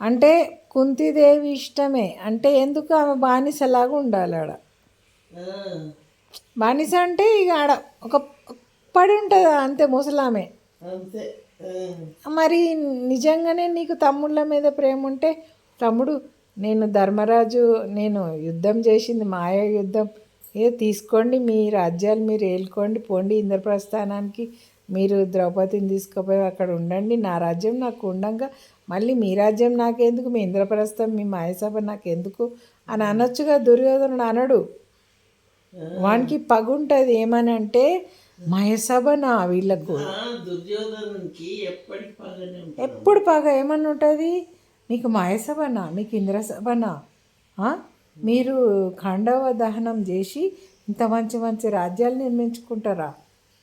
అంటే కుంతిదేవి ఇష్టమే. అంటే ఎందుకు ఆమె బానిసలాగా ఉండాలి ఆడ? బానిస అంటే ఇక ఆడ ఒక పడి ఉంటుంది అంతే ముసలామె. అంతే. మరి నిజంగానే నీకు తమ్ముళ్ళ మీద ప్రేమ ఉంటే తమ్ముడు నేను ధర్మరాజు నేను యుద్ధం చేసింది మాయ యుద్ధం. ఏ తీసుకోండి మీ రాజ్యాలు మీరు ఏలుకోండి పోండి ఇంద్రప్రస్థానానికి. మీరు ద్రౌపదిని తీసుకుపోయి అక్కడ ఉండండి. నా రాజ్యం నాకు ఉండంగా. మళ్ళీ మీ రాజ్యం నాకెందుకు? మీ ఇంద్రప్రస్థం మీ మాయసభ నాకెందుకు? అని అనొచ్చుగా దుర్యోధనుడు అనడు. వానికి పగుంటుంది ఏమని అంటే మయసభ నా వీళ్ళకు. దుర్యోధనునికి ఎప్పుడు పగ ఏమని ఉంటుంది? మీకు మాయసభనా మీకు ఇంద్రసభనా? మీరు ఖండవ దహనం చేసి ఇంత మంచి మంచి రాజ్యాలు నిర్మించుకుంటారా?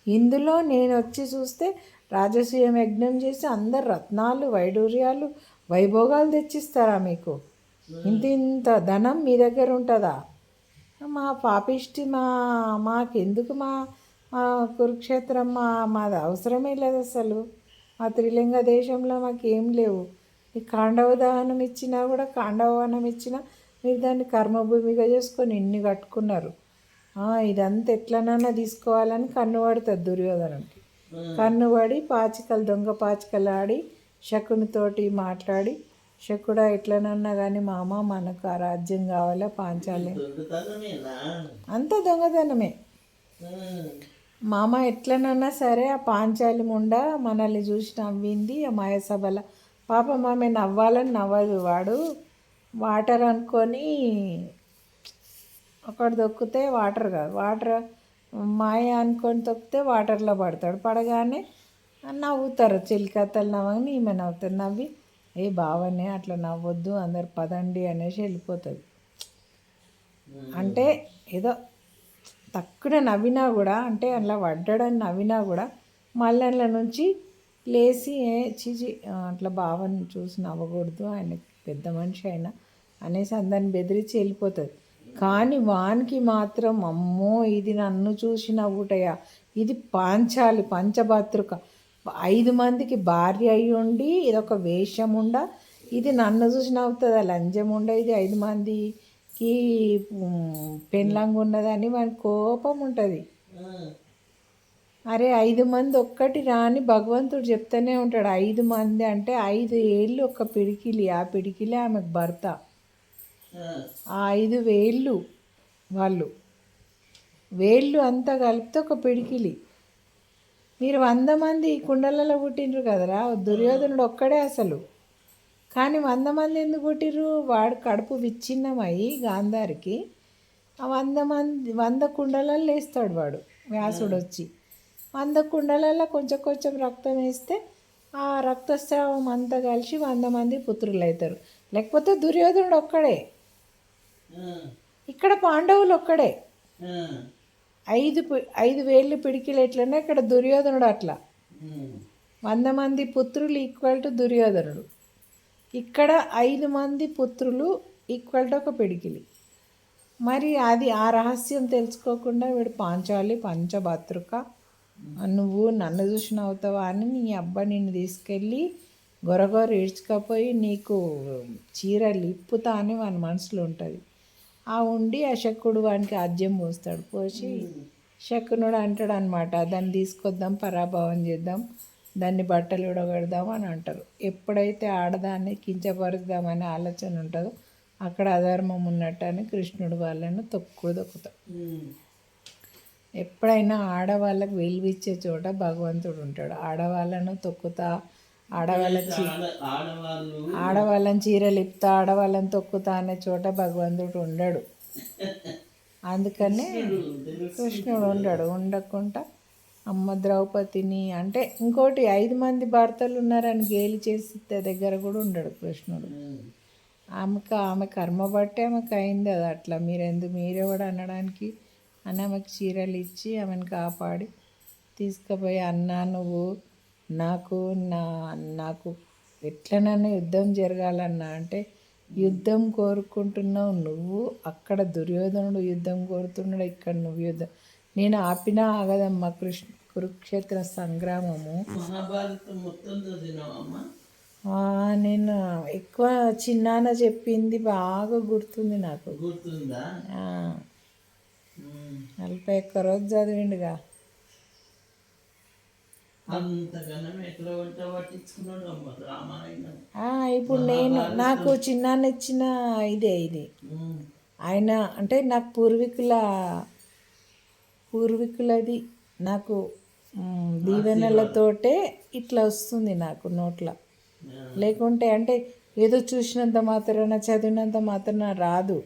ఇందులో నేను వచ్చి చూస్తే రాజసూయం యజ్ఞం చేసి అందరు రత్నాలు వైడూర్యాలు వైభోగాలు తెచ్చిస్తారా మీకు? ఇంత ఇంత ధనం మీ దగ్గర ఉంటుందా? మా పాపిష్టి మా మాకెందుకు మా మా కురుక్షేత్రం మా మాది అవసరమే లేదు అసలు. మా త్రిలింగ దేశంలో మాకేం లేవు. ఈ కాండవ దహనం ఇచ్చినా కూడా కాండవ వనం ఇచ్చినా మీరు దాన్ని కర్మభూమిగా చేసుకొని ఇన్ని కట్టుకున్నారు. ఇదంతా ఎట్లనైనా తీసుకోవాలని కన్ను పడుతుంది దుర్యోధనంకి కన్ను పడి పాచికలు దొంగ పాచికలు ఆడి శకునితోటి మాట్లాడి శకుడా ఎట్లనన్నా కానీ మామ మనకు ఆ రాజ్యం కావాలా పాంచాలి. అంత దొంగతనమే. మామ ఎట్లనన్నా సరే ఆ పాంచాలి ముండ మనల్ని చూసి నవ్వింది ఆ మాయసభల పాపం ఆమె నవ్వాలని నవ్వదు. వాడు వాటర్ అనుకొని ఒకటి దొక్కితే వాటర్ కాదు. వాటర్ మాయ అనుకొని తొక్కితే వాటర్లో పడతాడు. పడగానే నవ్వుతారు. చిలికత్తలు నవ్వని ఈమె నవ్వుతుంది. నవ్వి ఏ బావనే అట్లా నవ్వొద్దు. అందరు పదండి అనేసి వెళ్ళిపోతుంది. అంటే ఏదో తక్కువ నవ్వినా కూడా అంటే అలా పడ్డాడని నవ్వినా కూడా మళ్ళీ అందులో నుంచి లేచి "ఏ, చీచి అట్లా బావని చూసి నవ్వకూడదు. ఆయన పెద్ద మనిషి అయినా అనేసి అందరిని బెదిరించి వెళ్ళిపోతుంది. కానీ వానికి మాత్రం అమ్మో ఇది నన్ను చూసి నవ్వుటయా? ఇది పాంచాలి పంచభద్రుక ఐదు మందికి భార్య అయి ఉండి ఇది ఒక ఇది నన్ను చూసి నవ్వుతుంది? లంజం ఇది ఐదు మందికి ఉమ్, ఉన్నదని మన కోపం ఉంటుంది అరే ఐదు మంది ఒక్కటి రాని భగవంతుడు చెప్తూనే ఉంటాడు. ఐదు మంది అంటే ఐదు ఏళ్ళు ఒక పిడికిలి. ఆ పిడికిలే ఆమెకు భర్త. ఆ, ఐదు వేళ్ళు వాళ్ళు. వేళ్ళు అంతా కలిపితే ఒక పిడికిలి. మీరు వంద మంది కుండలలో పుట్టిండ్రు కదరా? దుర్యోధనుడు ఒక్కడే అసలు. కానీ వంద మంది ఎందుకు పుట్టిర్రు? వాడు కడుపు విచ్ఛిన్నమయ్యి గాంధారికి ఆ వంద మంది వంద కుండలలో వేస్తాడు వాడు వ్యాసుడు వచ్చి వంద కుండలలో కొంచెం కొంచెం రక్తం వేస్తే ఆ రక్తస్రావం అంతా కలిసి వంద మంది పుత్రులు అవుతారు లేకపోతే దుర్యోధనుడు ఒక్కడే. ఇక్కడ పాండవులు ఒక్కడే. ఐదు ఐదు వేళ్ళు పిడికిలు ఎట్లనే ఇక్కడ దుర్యోధనుడు అట్లా. వంద మంది పుత్రులు ఈక్వల్ టు దుర్యోధనుడు. ఇక్కడ ఐదు మంది పుత్రులు ఈక్వల్ టు ఒక పిడికిలి. మరి అది ఆ రహస్యం తెలుసుకోకుండా వీడు పాంచాలి పంచభాతృక. నువ్వు నన్ను చూసి నవ్వుతావా అని నీ అబ్బా నిన్ను తీసుకెళ్ళి గొరగొర ఈడ్చుకపోయి నీకు చీరలు ఇప్పుతా అని వాని మనసులో ఉంటుంది. ఆ ఉండి ఆ శకుడు వానికి ఆద్యం పోస్తాడు. పోసి శకునుడు అంటాడు అనమాట దాన్ని తీసుకొద్దాం పరాభవం చేద్దాం దాన్ని బట్టలు ఉడగడదాం అని అంటారు. ఎప్పుడైతే ఆడదాన్ని కించపరుద్దామనే ఆలోచన ఉంటుందో అక్కడ అధర్మం ఉన్నట్టు అని కృష్ణుడు వాళ్ళను తొక్కుడు తొక్కుతాడు. ఎప్పుడైనా ఆడవాళ్ళకి వెలువిచ్చే చోట భగవంతుడు ఉంటాడు. ఆడవాళ్ళను తొక్కుతా ఆడవాళ్ళ ఆడవాళ్ళని చీరలు ఇప్పుతా ఆడవాళ్ళని తొక్కుతా అనే చోట భగవంతుడు ఉండడు. అందుకనే కృష్ణుడు ఉండడు. ఉండకుండా అమ్మ ద్రౌపదిని అంటే ఇంకోటి ఐదు మంది భర్తలు ఉన్నారని గేలి చేసి దగ్గర కూడా ఉండడు కృష్ణుడు. ఆమెకు ఆమె కర్మ బట్టి ఆమెకు అయింది అది అట్లా. మీరెందుకు మీరే కూడా అనడానికి అని ఆమెకు చీరలు ఇచ్చి ఆమెను కాపాడి తీసుకుపోయి అన్నా నువ్వు నాకు నా నాకు ఎట్లనైనా యుద్ధం జరగాలన్నా అంటే యుద్ధం కోరుకుంటున్నావు నువ్వు అక్కడ దుర్యోధనుడు యుద్ధం కోరుతున్నాడు ఇక్కడ నువ్వు యుద్ధం. నేను ఆపినా ఆగదమ్మా కృష్ణ కురుక్షేత్ర సంగ్రామము. మహాభారతం మొత్తం చదివినావమ్మా ఆ, నేను ఎక్కువ చిన్నాన్న చెప్పింది బాగా గుర్తుంది నాకు. గుర్తుందా. నలభై ఒక్క రోజు చదివిండుగా అంతకన్నా ఎట్లా వంట పట్టించుకున్నాడు అమ్మ రామాయణం ఆ, ఇప్పుడు నేను నాకు చిన్నాన్న ఇచ్చిన ఇదే. ఇది. ఆయన అంటే నాకు పూర్వీకుల పూర్వీకులది నాకు దీవెనలతోటే ఇట్లా వస్తుంది నాకు నోట్ల. లేకుంటే అంటే ఏదో చూసినంత మాత్రాన చదివినంత మాత్రాన రాదు.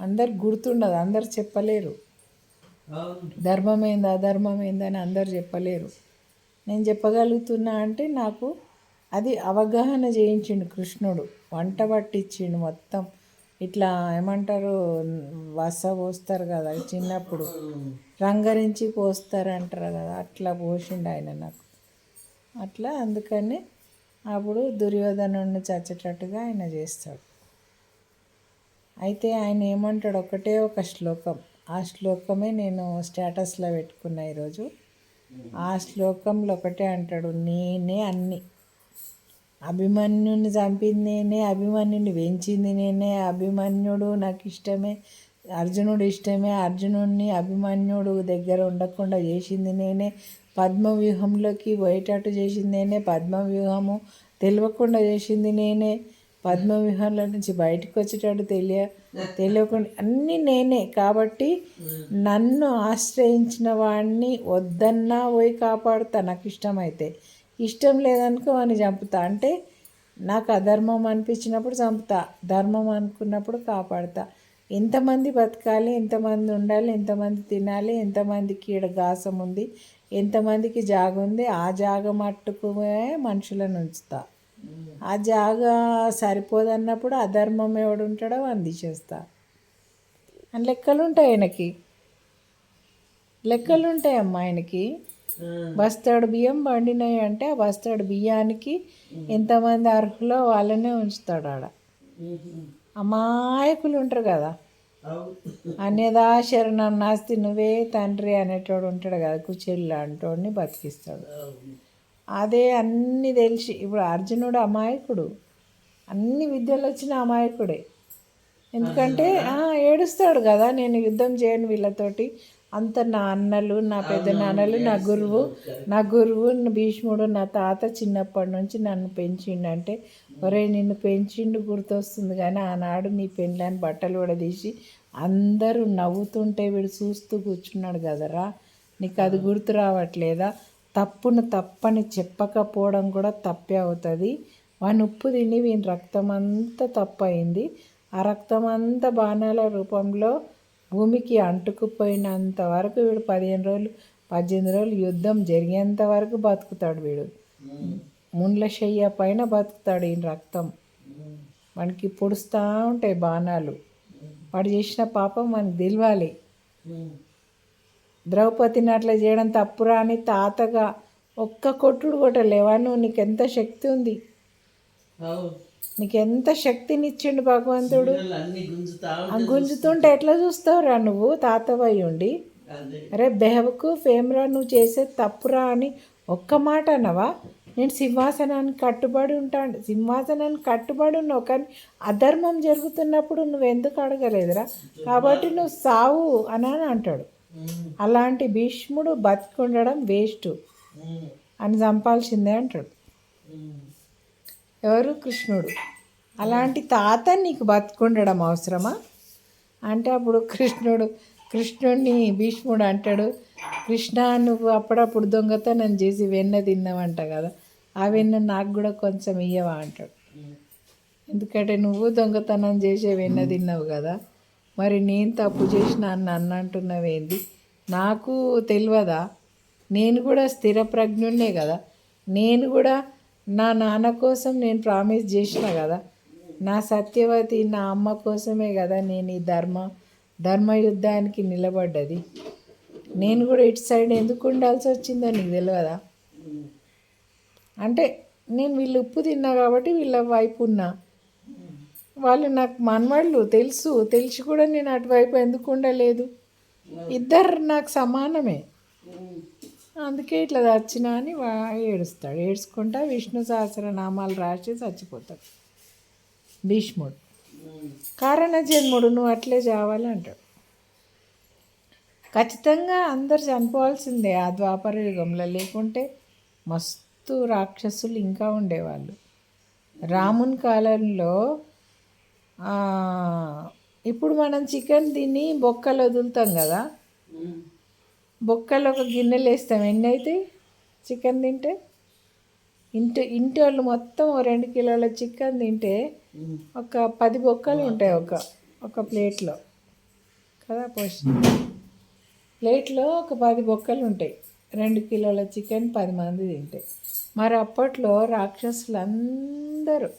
అందరు గుర్తుండదు అందరు చెప్పలేరు. అవును. ధర్మం ఏంది అధర్మం ఏందని అందరు చెప్పలేరు. నేను చెప్పగలుగుతున్నా అంటే నాకు అది అవగాహన చేయించిండు కృష్ణుడు. వంట పట్టించిండు మొత్తం. ఇట్లా ఏమంటారు? వస పోస్తారు కదా చిన్నప్పుడు. రంగరించి పోస్తారు అంటారు కదా అట్లా పోసిండు ఆయన నాకు. అట్లా అందుకని అప్పుడు దుర్యోధనుడిని చచ్చేటట్టుగా ఆయన చేస్తాడు. అయితే ఆయన ఏమంటాడు? ఒకటే ఒక శ్లోకం. ఆ శ్లోకమే నేను స్టేటస్లో పెట్టుకున్నా ఈరోజు. ఆ శ్లోకంలో ఒకటే అంటాడు నేనే అన్ని. అభిమన్యుని చంపింది నేనే అభిమన్యుని పెంచింది నేనే అభిమన్యుడు నాకు ఇష్టమే అర్జునుడు ఇష్టమే అర్జునుడిని అభిమన్యుడు దగ్గర ఉండకుండా చేసింది నేనే పద్మవ్యూహంలోకి పోయేటట్టు చేసింది నేనే పద్మవ్యూహము తెలియకుండా చేసింది నేనే పద్మవ్యూహంలో నుంచి బయటకు వచ్చేటట్టు తెలియ తెలియకుండా అన్నీ నేనే. కాబట్టి నన్ను ఆశ్రయించిన వాడిని వద్దన్నా పోయి కాపాడుతా నాకు ఇష్టమైతే. ఇష్టం లేదనుకో అని చంపుతా. అంటే నాకు అధర్మం అనిపించినప్పుడు చంపుతా. ధర్మం అనుకున్నప్పుడు కాపాడుతా. ఎంతమంది బతకాలి ఎంతమంది ఉండాలి ఎంతమంది తినాలి ఎంతమందికి ఈడ గాసం ఉంది ఎంతమందికి జాగ ఉంది ఆ జాగ మట్టుకునే మనుషులను ఉంచుతా. ఆ జాగా సరిపోదన్నప్పుడు అధర్మం ఎవడు ఉంటాడో వాడిని తీసేస్తా అని లెక్కలు ఉంటాయి ఆయనకి. లెక్కలు ఉంటాయి అమ్మా ఆయనకి. బస్తాడు బియ్యం పండినాయి అంటే ఆ బస్తాడు బియ్యానికి ఎంతమంది అర్హులో వాళ్ళనే ఉంచుతాడు ఆడ. అమాయకులు ఉంటారు కదా. అన్యదా శరణం నాస్తి నువ్వే తండ్రి అనేటోడు ఉంటాడు కదా కుచెల్లి అంటోడిని బతికిస్తాడు. అదే అన్నీ తెలిసి. ఇప్పుడు అర్జునుడు అమాయకుడు. అన్ని విద్యలు వచ్చిన అమాయకుడే. ఎందుకంటే ఏడుస్తాడు కదా నేను యుద్ధం చేయను వీళ్ళతోటి. అంత నా అన్నలు నా పెద్ద నాన్నలు నా గురువు నా గురువు భీష్ముడు నా తాత చిన్నప్పటి నుంచి నన్ను పెంచిండు ఒరే నిన్ను పెంచిండు గుర్తొస్తుంది కానీ ఆనాడు నీ పెళ్ళని బట్టలు కూడా తీసి అందరూ నవ్వుతుంటే వీడు చూస్తూ కూర్చున్నాడు కదరా. నీకు అది గుర్తు రావట్లేదా? తప్పును తప్పని చెప్పకపోవడం కూడా తప్పే అవుతుంది. వాని ఉప్పు తిని వీని రక్తం అంతా తప్పు అయింది ఆ రక్తం అంతా బాణాల రూపంలో భూమికి అంటుకుపోయినంత వరకు వీడు పదిహేను రోజులు పద్దెనిమిది రోజులు యుద్ధం జరిగేంత వరకు బతుకుతాడు వీడు. ముండ్ల శయ్య పైన బతుకుతాడు ఈయన రక్తం. మనకి పొడుస్తూ ఉంటాయి బాణాలు. వాడు చేసిన పాపం మనకు తెలియాలి ద్రౌపదిని అట్లా చేయడం తప్పురా అని తాతగా ఒక్క కొట్టుడు కొట్టలేవా నువ్వు? నీకెంత శక్తి ఉంది? నీకెంత శక్తినిచ్చిండు భగవంతుడు? గుంజుతుంటే ఎట్లా చూస్తావురా నువ్వు? తాతవై ఉండి. అరే బెహవకు ఫేమ్రా నువ్వు చేసేది తప్పురా అని ఒక్క మాట అనవా నేను సింహాసనానికి కట్టుబడి ఉంటాను. సింహాసనానికి కట్టుబడి ఉన్నావు కానీ అధర్మం జరుగుతున్నప్పుడు నువ్వు ఎందుకు అడగలేదురా కాబట్టి నువ్వు సావు అని అని అంటాడు. అలాంటి భీష్ముడు బతికుండడం వేస్ట్ అని చంపాల్సిందే అంటాడు. ఎవరు? కృష్ణుడు. అలాంటి తాత నీకు బతుకుండడం అవసరమా? అంటే అప్పుడు కృష్ణుడు కృష్ణుడిని భీష్ముడు అంటాడు కృష్ణ నువ్వు అప్పుడప్పుడు దొంగతనం చేసి వెన్న తిన్నావంట కదా ఆ వెన్న నాకు కూడా కొంచెం ఇయ్యవా? అంటాడు. ఎందుకంటే నువ్వు దొంగతనం చేసే వెన్న తిన్నావు కదా. మరి నేను తప్పు చేసిన నన్ను అంటున్నావేంది? నాకు తెలియదా నేను కూడా స్థిర ప్రజ్ఞుడినే కదా. నేను కూడా నా నాన్న కోసం నేను ప్రామిస్ చేసిన కదా. నా సత్యవతి నా అమ్మ కోసమే కదా నేను ఈ ధర్మ ధర్మయుద్ధానికి నిలబడ్డది. నేను కూడా ఇటు సైడ్ ఎందుకు ఉండాల్సి వచ్చిందో నీకు తెలియదా అంటే నేను వీళ్ళు ఉప్పు తిన్నా కాబట్టి వీళ్ళ వైపు ఉన్నా. వాళ్ళు నాకు మనవాళ్ళు తెలుసు. తెలిసి కూడా నేను అటువైపు ఎందుకు ఉండలేదు. ఇద్దరు నాకు సమానమే. అందుకే ఇట్లా చచ్చినా అని ఏడుస్తాడు. ఏడ్చుకుంటా విష్ణు సహస్రనామాలు రాసి చచ్చిపోతాడు. భీష్ముడు. కారణ జన్ముడు నువ్వు అట్లే చావాలి అంటాడు. ఖచ్చితంగా అందరు చనిపోవాల్సిందే ఆ ద్వాపర యుగంలో. లేకుంటే మస్తు రాక్షసులు ఇంకా ఉండేవాళ్ళు. రాముని కాలంలో ఇప్పుడు మనం చికెన్ తిని బొక్కలు వదులుతాం కదా? బొక్కలు ఒక గిన్నెలు వేస్తాం. ఎన్ని అవుతాయి చికెన్ తింటే? ఇంటి ఇంటి వాళ్ళు మొత్తం రెండు కిలోల చికెన్ తింటే ఒక పది బొక్కలు ఉంటాయి ఒక ఒక ప్లేట్లో. కదా పోషన్ ప్లేట్లో ఒక పది బొక్కలు ఉంటాయి. రెండు కిలోల చికెన్ పది మంది తింటాయి మరి అప్పట్లో రాక్షసులు అందరూ